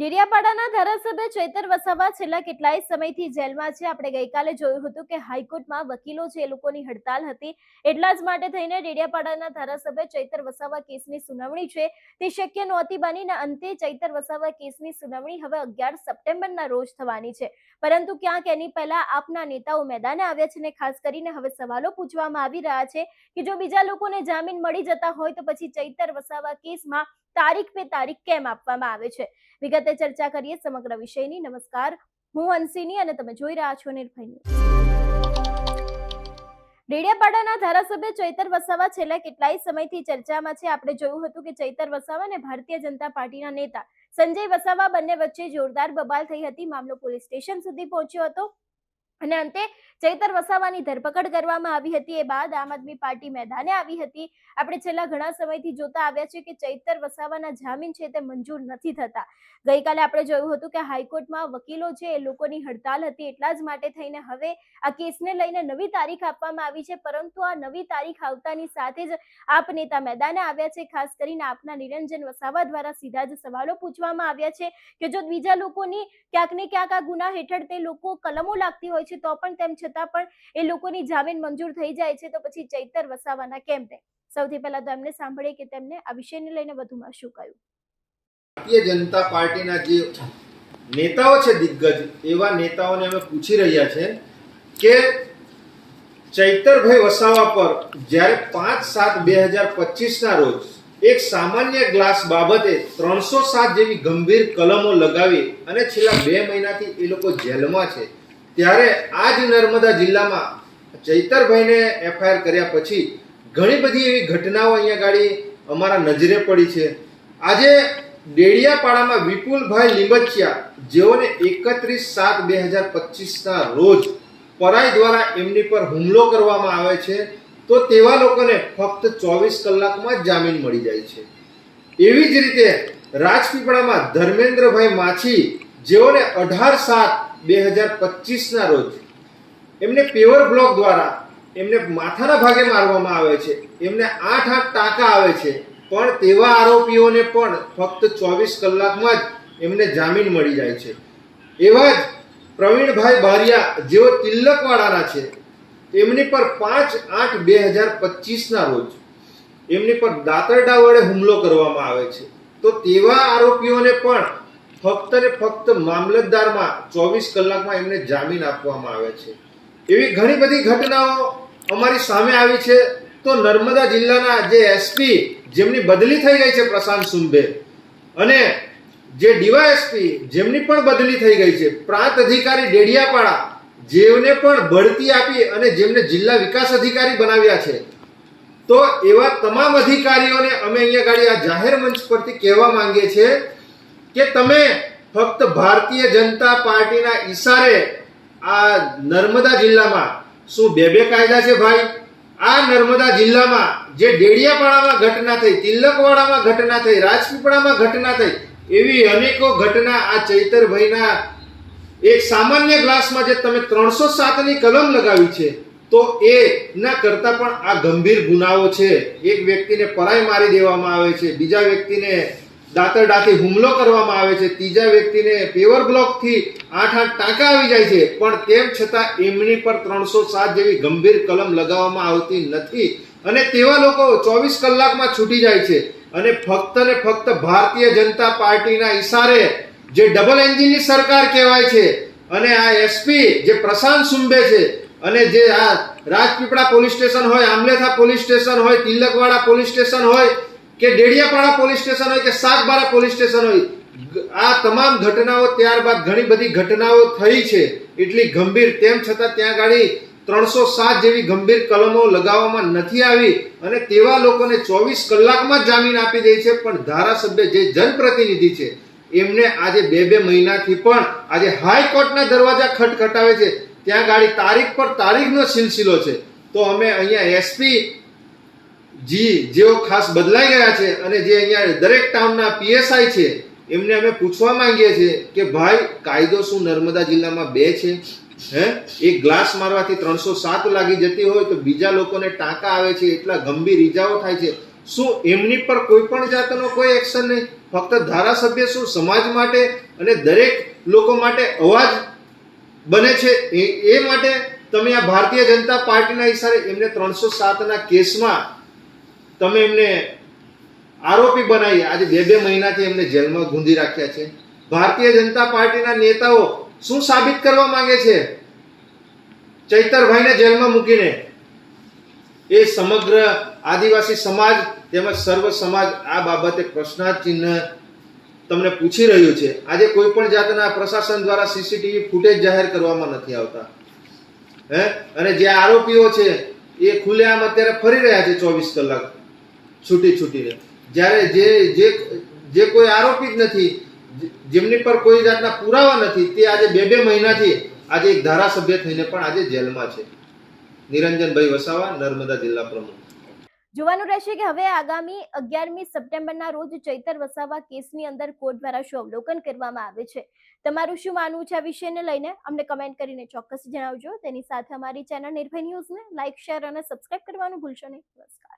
ડેડિયાપાડાના ધારાસભ્ય ચૈતર વસાવા છેલ્લા કેટલાય સમયથી જેલમાં છે. આપણે ગઈકાલે જોયું હતું કે હાઈકોર્ટમાં વકીલો છે એ લોકોની હડતાલ હતી એટલા જ માટે થઈને ડેડિયાપાડાના ધારાસભ્ય ચૈતર વસાવા કેસની સુનાવણી છે. તે શક્ય નહોતી બનીને અંતે ચૈતર વસાવા કેસની સુનાવણી હવે અગિયાર સપ્ટેમ્બરના રોજ થવાની છે. પરંતુ ક્યાંક એની પહેલા આપના નેતાઓ મેદાને આવ્યા છે ને ખાસ કરીને હવે સવાલો પૂછવામાં આવી રહ્યા છે કે જો બીજા લોકોને જામીન મળી જતા હોય તો પછી ચૈતર વસાવા કેસમાં તારીખ પે તારીખ કેમ આપવામાં આવે છે? વિગતે ચર્ચા કરીએ સમગ્ર વિષયની. નમસ્કાર. હું અંશીની અને તમે જોઈ રહ્યા છો નિર્ભય ડેડિયાપાડાના ધારાસભ્ય ચૈતર વસાવા છેલ્લા કેટલાય સમયથી ચર્ચામાં છે. આપણે જોયું હતું કે ચૈતર વસાવા અને ભારતીય જનતા પાર્ટીના નેતા સંજય વસાવા બંને વચ્ચે જોરદાર બબાલ થઈ હતી. મામલો પોલીસ સ્ટેશન સુધી પહોંચ્યો હતો. અને અંતે ચૈતર વસાવાની ધરપકડ કરવામાં આવી હતી. એ બાદ આમ આદમી પાર્ટી મેદાને આવી હતી. આપણે છેલ્લા ઘણા સમયથી જોતા આવ્યા છે કે ચૈતર વસાવાના જામીન છે તે મંજૂર નથી થતા. ગઈકાલે આપણે જોયું હતું કે હાઈકોર્ટમાં વકીલો છે એ લોકોની હડતાલ હતી એટલા જ માટે થઈને હવે આ કેસને લઈને નવી તારીખ આપવામાં આવી છે. પરંતુ આ નવી તારીખ આવતાની સાથે જ આપ નેતા મેદાને આવ્યા છે. ખાસ કરીને આપના નિરંજન વસાવા દ્વારા સીધા જ સવાલો પૂછવામાં આવ્યા છે કે જો બીજા લોકોની ક્યાંક ને ક્યાંક આ ગુના હેઠળ તે લોકો કલમો લાગતી હોય છે તો પણ તેમ છતાં પણ એ લોકોની જામીન મંજૂર થઈ જાય છે તો પછી ચૈતર વસાવાના કેમ નહીં સૌથી પહેલા તો એમને સાંભળીએ કે તેમને આ વિષયને લઈને વધુમાં શું કહ્યું? ભારતીય જનતા પાર્ટીના જે નેતાઓ છે દિગ્ગજ, એવા નેતાઓને અમે પૂછી રહ્યા છે કે ચૈતરભાઈ વસાવા પર જ્યારે પાંચ સાત બે હજાર પચીસના રોજ એક સામાન્ય ગ્લાસ બાબતે ત્રણસો સાત જેવી ગંભીર કલમો લગાવી અને છેલ્લા બે મહિનાથી એ લોકો જેલમાં છે ત્યારે આ જ નર્મદા જિલ્લામાં ચૈતરભાઈને એફઆઈઆર કર્યા પછી ઘણી બધી એવી ઘટનાઓ અહીંયા ગાડી અમારા નજરે પડી છે. આજે ડેડિયાપાડામાં વિપુલભાઈ લીમચિયા જેઓને એકત્રીસ સાત બે હજાર પચીસના રોજ પરાઈ દ્વારા એમની પર હુમલો કરવામાં આવે છે, તો તેવા લોકોને ફક્ત ચોવીસ કલાકમાં જામીન મળી જાય છે. એવી જ રીતે રાજપીપળામાં ધર્મેન્દ્રભાઈ માછી, જેઓને અઢાર સાત બે હજાર પચીસના રોજ એમને પેવર બ્લોક દ્વારા એમને માથાના ભાગે મારવામાં આવે છે. એમને આઠ આઠ ટાંકા આવે છે. પણ તેવા આરોપીઓને પણ ફક્ત ચોવીસ કલાકમાં જ એમને જામીન મળી જાય છે. એવા જ પ્રવીણભાઈ બારિયા, જેઓ તિલકવાડાના છે, એમની પર પાંચ આઠ બે હજાર પચીસના રોજ એમની પર દાતરડા વડે હુમલો કરવામાં આવે છે. તો તેવા આરોપીઓને પણ ફક્ત ને ફક્ત મામલતદારમાં ચોવીસ કલાકમાં એમને જામીન આપવામાં આવે છે. એવી ઘણી બધી ઘટનાઓ અમારી સામે આવી છે. તો નર્મદા જિલ્લાના જે એસપી જેમની બદલી થઈ ગઈ છે પ્રશાંત સુંબે અને જે ડીવાયએસપી જેમની પણ બદલી થઈ ગઈ છે, પ્રાંત અધિકારી ડેડિયાપાડા જેમને પણ બઢતી આપી અને જેમને જિલ્લા વિકાસ અધિકારી બનાવ્યા છે. તો એવા તમામ અધિકારીઓને અમે અહીંયા ગાડી આ જાહેર મંચ પરથી કહેવા માંગીએ છીએ કે તમે ફક્ત ભારતીય જનતા પાર્ટીના ઈશારે આ નર્મદા જિલ્લામાં શું બે બે કાયદા છે ભાઈ? આ નર્મદા જિલ્લામાં જે ડેડિયાપાડામાં ઘટના થઈ, તિલકવાડામાં ઘટના થઈ, રાજપીપળામાં ઘટના થઈ, એવી અનેકો ઘટના આ ચૈતરભાઈના એક સામાન્ય ગ્લાસમાં જે તમે ત્રણસો સાતની કલમ લગાવી છે, તો એ ના કરતાં પણ આ ગંભીર ગુનાઓ છે. એક વ્યક્તિને પરાઈ મારી દેવામાં આવે છે, બીજા વ્યક્તિને દાંતરડાથી હુમલો કરવામાં આવે છે. ત્રીજા વ્યક્તિને પેવર બ્લોકથી આઠ આઠ ટાંકા આવી જાય છે. પણ તેમ છતાં એમની પર ત્રણસો સાત જેવી ગંભીર કલમ લગાવવામાં આવતી નથી. અને તેવા લોકો ચોવીસ કલાકમાં છૂટી જાય છે. અને ફક્ત ને ફક્ત ભારતીય જનતા પાર્ટીના ઈશારે જે ડબલ એન્જિનની સરકાર કહેવાય છે અને આ એસપી જે પ્રશાંત સુંબે છે અને જે આ રાજપીપળા પોલીસ સ્ટેશન હોય, આમલેથા પોલીસ સ્ટેશન હોય, તિલકવાડા પોલીસ સ્ટેશન હોય કે ડેડિયાપાડા પોલીસ સ્ટેશન હોય કે સાગબારા પોલીસ સ્ટેશન હોય આ તમામ ઘટનાઓ ત્યારબાદ ઘણી બધી ઘટનાઓ થઈ છે. એટલી ગંભીર, તેમ છતાં ત્યાં ગાડી ત્રણસો સાત જેવી ગંભીર કલમો લગાવવામાં નથી આવી અને તેવા લોકોને ચોવીસ કલાકમાં જામીન આપી દે છે. પણ ધારાસભ્ય જે જનપ્રતિનિધિ છે, એમને આજે બે બે મહિનાથી પણ આજે હાઈકોર્ટના દરવાજા ખટખટાવે છે. ત્યાં ગાડી તારીખ પર તારીખનો સિલસિલો છે. તો અમે અહીંયા એસપી જી, જેઓ ખાસ બદલાઈ ગયા છે અને જે અહીંયા દરેક ટાઉનના પીએસઆઈ છે, એમને અમે પૂછવા માંગીએ છીએ કે ભાઈ, કાયદો શું નર્મદા જિલ્લામાં બે છે? હે? એક ગ્લાસ મારવાથી ત્રણસો સાત લાગી જતી હોય તો બીજા લોકોને ટાંકા આવે છે, એટલા ગંભીર ઈજાઓ થાય છે. શું એમની પર કોઈ પણ જાતનો કોઈ એક્શન નહીં? ફક્ત ધારાસભ્ય શું સમાજ માટે અને દરેક લોકો માટે અવાજ બને છે? એ માટે તમે આ ભારતીય જનતા પાર્ટીના ઈશારે એમને ત્રણસો સાતના કેસમાં તમે એમને આરોપી બનાવી. આજે બે બે મહિનાથી એમને જેલમાં ગુંદી રાખ્યા છે. ભારતીય જનતા પાર્ટીના નેતાઓ શું સાબિત કરવા માંગે છે? ચૈતરભાઈને જેલમાં મૂકીને. એ સમગ્ર આદિવાસી સમાજ તેમજ સર્વ સમાજ આ બાબતે પ્રશ્નાર્થ તમને પૂછી રહ્યું છે. આજે કોઈ પણ જાતના પ્રશાસન દ્વારા સીસીટીવી ફૂટેજ જાહેર કરવામાં નથી આવતા. હે? અને જે આરોપીઓ છે, એ ખુલ્લેઆમ અત્યારે ફરી રહ્યા છે ચોવીસ કલાક. છૂટી છૂટીને જ્યારે જે જે જે કોઈ આરોપી જ નથી જેમની પર કોઈ જાતના પુરાવા નથી, તે આજે બે બે મહિનાથી આજે એક ધારાસભ્ય થઈને પણ આજે જેલમાં છે. નિરંજનભાઈ વસાવા, નર્મદા જિલ્લા પ્રમુખ. જોવાનું રહેશે કે હવે આગામી અગિયારમી સપ્ટેમ્બરના રોજ ચૈતર વસાવા કેસની અંદર કોર્ટ દ્વારા શું અવલોકન કરવામાં આવે છે? તમારું શું માનવું છે આ વિષયને લઈને? અમને કમેન્ટ કરીને ચોક્કસ જણાવજો. તેની સાથે અમારી ચેનલ નિર્ભય ન્યૂઝને લાઇક શેર અને સબસ્ક્રાઇબ કરવાનું ભૂલશો નહીં. નમસ્કાર.